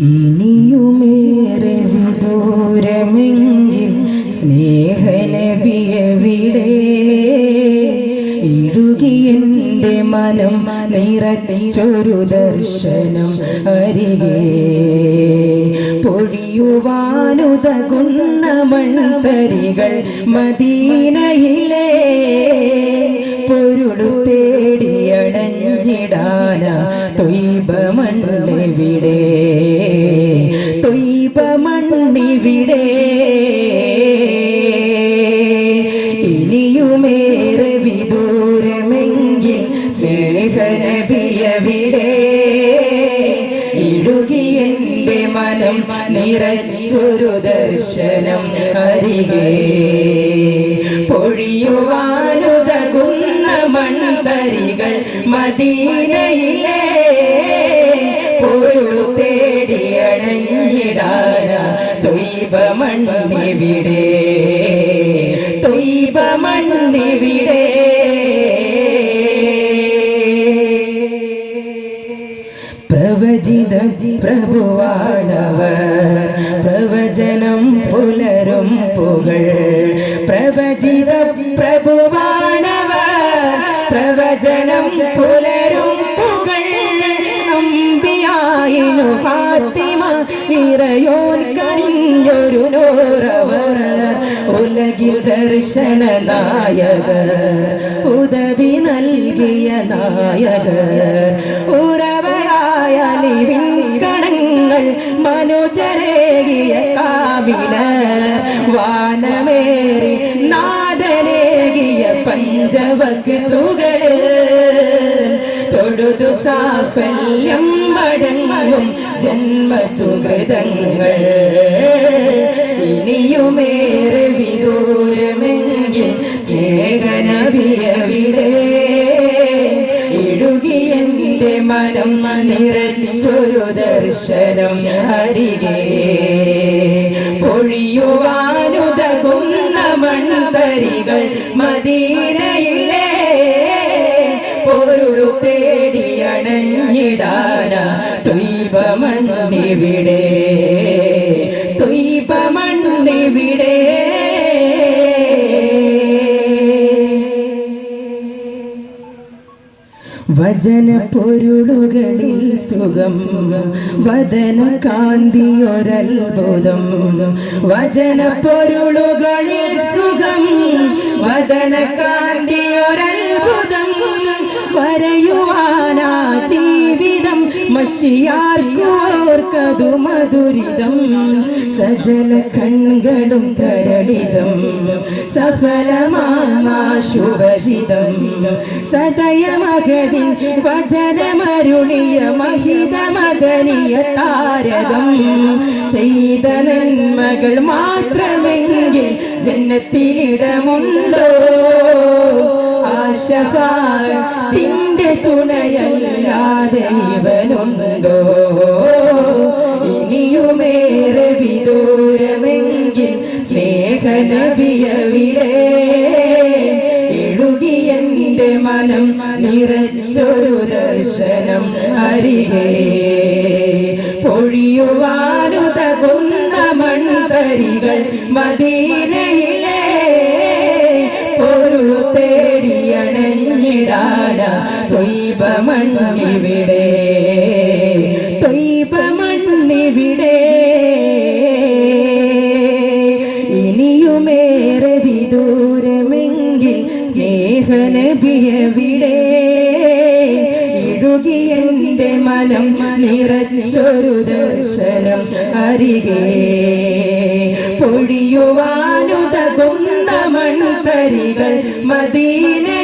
ഇനിയുമേറെ വിദൂരമെങ്കിൽ സ്നേഹലഭിയവിടെ ഇടുകിയെന്റെ മനം നിറച്ചൊരു ദർശനം അരികെ. പൊഴിയുവാനുതകുന്ന മണ്ണത്തരികൾ മദീനയിലേ. പൊരുളു ഇനിയുമേറെ വിദൂരമെങ്കിൽ സ്നേഹനബിയവിടെ. ഇടുകിയെന്റെ മനം നിറച്ചൊരു ദർശനം അരികെ. പൊഴിയുവാനുതകുന്ന മൺതരികൾ മദീനയിലെ. പൊരുളു തേടിയണഞ്ഞിടാന തൊയ്ബ മണ്ണിവിടെ തൊയ്ബ മണ്ണിവിടെ പ്രവചിത പ്രഭുവാണവർ. പ്രവചനം പുലരും പുകൾ. പ്രവചിത പ്രഭുവാണവ പ്രവചനം പുലരും പുകൾ. അമ്പിയായിനു ഫാത്തിമ ഇറയോൻ കനിഞ്ഞൊരു ഉലകിൽ ദർശന നായകർ ഉദവി നൽകിയ നായകർ. ഉറവയായ കണങ്ങൾ മനുജരേകിയ കാവില വാനമേറി നാദരേകിയ പഞ്ചവക്ക് തുകൾ തൊഴുതു സാഫല്യം മടങ്ങും ജന്മസുഹൃതങ്ങൾ. ഇടുകിയെന്റെ മനം നിറച്ചൊരു ദർശനം അരികെ പൊഴിയുവാനുതകുന്ന മണ്ണുതരികൾ മദീനയിലെ. പൊരുളു തേടിയണഞ്ഞിടാന തൊയ്ബ വചന പൊരുളുകളിൽ സുഖം. വദന കാന്തിയൊരത്ഭുതം വചന പൊരുളുകളിൽ സുഖം. വദന കാന്തിയൊരത്ഭുതം വരയുവാനാ മഷിയാർക്കോർക്കതു മധുരിതം സജല കൺകളും തരളിതം സഫലമാ ശുഭജിതം. സദയമഹതിൻ മഹിത മഹിതമദനിയ താരകം ചെയ്ത നന്മകൾ മാത്രമെങ്കിൽ ജന്നത്തിലിടമുണ്ടോ ആശഫാത്തിന്റെ തുണയല്ലാതെ ഇവനുണ്ടോ? ഇനിയുമേറെ വിദൂരമെങ്കിൽ സ്നേഹനബിയവിടെ എഴുകിയെന്റെ മനം നിറച്ചൊരു ദർശനം അരികേ. പൊഴിയുവാനുതകുന്ന മൺതരികൾ മദീനയിലെ തേടിയണഞ്ഞിടാന തൊയ്ബ മണ്ണിവിടെ. തൊയ്ബ മണ്ണിവിടെ. ഇനിയുമേറെ വിദൂരമെങ്കിൽ സ്നേഹനബിയവിടെ ഇടുകിയെന്റെ മനം നിറച്ചൊരു ദർശനം അരികെ. പൊഴിയുവാനുതകുന്ന മൺതരികൾ മദീനയിലെ